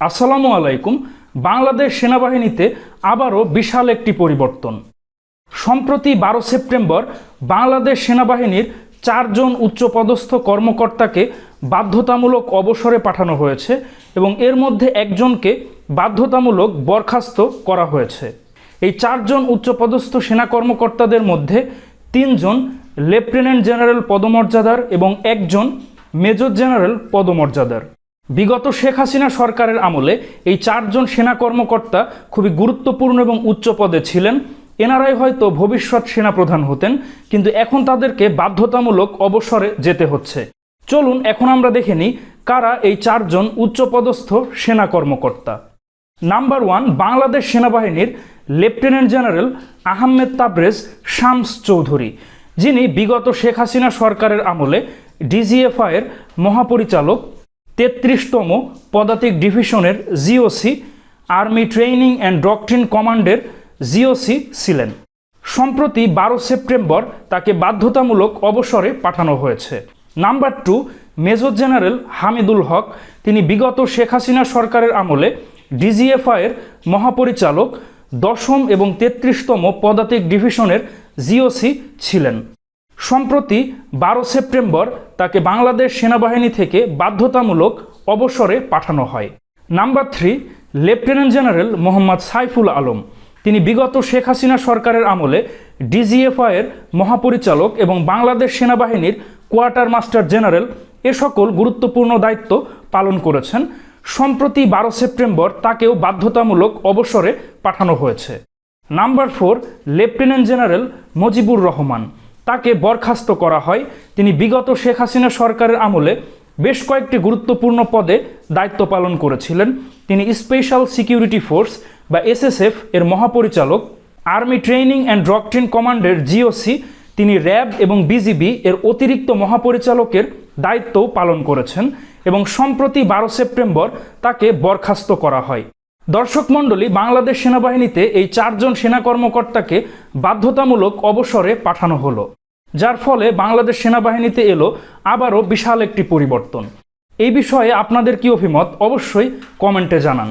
আসসালামু আলাইকুম। বাংলাদেশ সেনাবাহিনীতে আবারও বিশাল একটি পরিবর্তন। সম্প্রতি বারো সেপ্টেম্বর বাংলাদেশ সেনাবাহিনীর চারজন উচ্চপদস্থ কর্মকর্তাকে বাধ্যতামূলক অবসরে পাঠানো হয়েছে এবং এর মধ্যে একজনকে বাধ্যতামূলক বরখাস্ত করা হয়েছে। এই চারজন উচ্চপদস্থ সেনা কর্মকর্তাদের মধ্যে তিনজন লেফটেন্যান্ট জেনারেল পদমর্যাদার এবং একজন মেজর জেনারেল পদমর্যাদার। বিগত শেখ হাসিনা সরকারের আমলে এই চারজন সেনা কর্মকর্তা খুবই গুরুত্বপূর্ণ এবং উচ্চ পদে ছিলেন। এনারাই হয়তো ভবিষ্যৎ সেনাপ্রধান হতেন, কিন্তু এখন তাদেরকে বাধ্যতামূলক অবসরে যেতে হচ্ছে। চলুন, এখন আমরা দেখে নিই কারা এই চারজন উচ্চপদস্থ সেনা কর্মকর্তা। নাম্বার ওয়ান, বাংলাদেশ সেনাবাহিনীর লেফটেন্যান্ট জেনারেল আহমেদ তাবরেজ শামস চৌধুরী, যিনি বিগত শেখ হাসিনা সরকারের আমলে ডিজিএফআইয়ের মহাপরিচালক তেত্রিশতম পদাতিক ডিভিশনের GOC army training and doctrine কমান্ডের জিওসি ছিলেন। সম্প্রতি বারো সেপ্টেম্বর তাকে বাধ্যতামূলক অবসরে পাঠানো হয়েছে। Number two, major general Hamidul Haque, তিনি বিগত শেখ হাসিনা সরকারের আমলে ডিজিএফআইয়ের মহাপরিচালক, দশম এবং তেত্রিশতম পদাতিক ডিভিশনের জিওসি ছিলেন। সম্প্রতি বারো সেপ্টেম্বর তাকে বাংলাদেশ সেনাবাহিনী থেকে বাধ্যতামূলক অবসরে পাঠানো হয়। Number three, lieutenant general Mohammad Saiful Alam. তিনি বিগত শেখ হাসিনা সরকারের আমলে ডিজিএফআইয়ের মহাপরিচালক এবং বাংলাদেশ সেনাবাহিনীর কোয়ার্টার মাস্টার জেনারেল এ সকল গুরুত্বপূর্ণ দায়িত্ব পালন করেছেন। সম্প্রতি বারো সেপ্টেম্বর তাকেও বাধ্যতামূলক অবসরে পাঠানো হয়েছে। Number four, lieutenant general Mujibur Rahman. তাকে বরখাস্ত করা হয়। তিনি বিগত শেখ হাসিনা সরকারের আমলে বেশ কয়েকটি গুরুত্বপূর্ণ পদে দায়িত্ব পালন করেছিলেন। তিনি স্পেশাল সিকিউরিটি ফোর্স বা এসএসএফ এর মহাপরিচালক, আর্মি ট্রেনিং অ্যান্ড ডক্ট্রিন কমান্ডের জিওসি, তিনি র্যাব এবং বিজিবি এর অতিরিক্ত মহাপরিচালকের দায়িত্বও পালন করেছেন এবং সম্প্রতি বারো সেপ্টেম্বর তাকে বরখাস্ত করা হয়। দর্শক মণ্ডলী, বাংলাদেশ সেনাবাহিনীতে এই চারজন সেনা কর্মকর্তাকে বাধ্যতামূলক অবসরে পাঠানো হলো, যার ফলে বাংলাদেশ সেনাবাহিনীতে এলো আবারও বিশাল একটি পরিবর্তন। এই বিষয়ে আপনাদের কি অভিমত? অবশ্যই কমেন্টে জানান।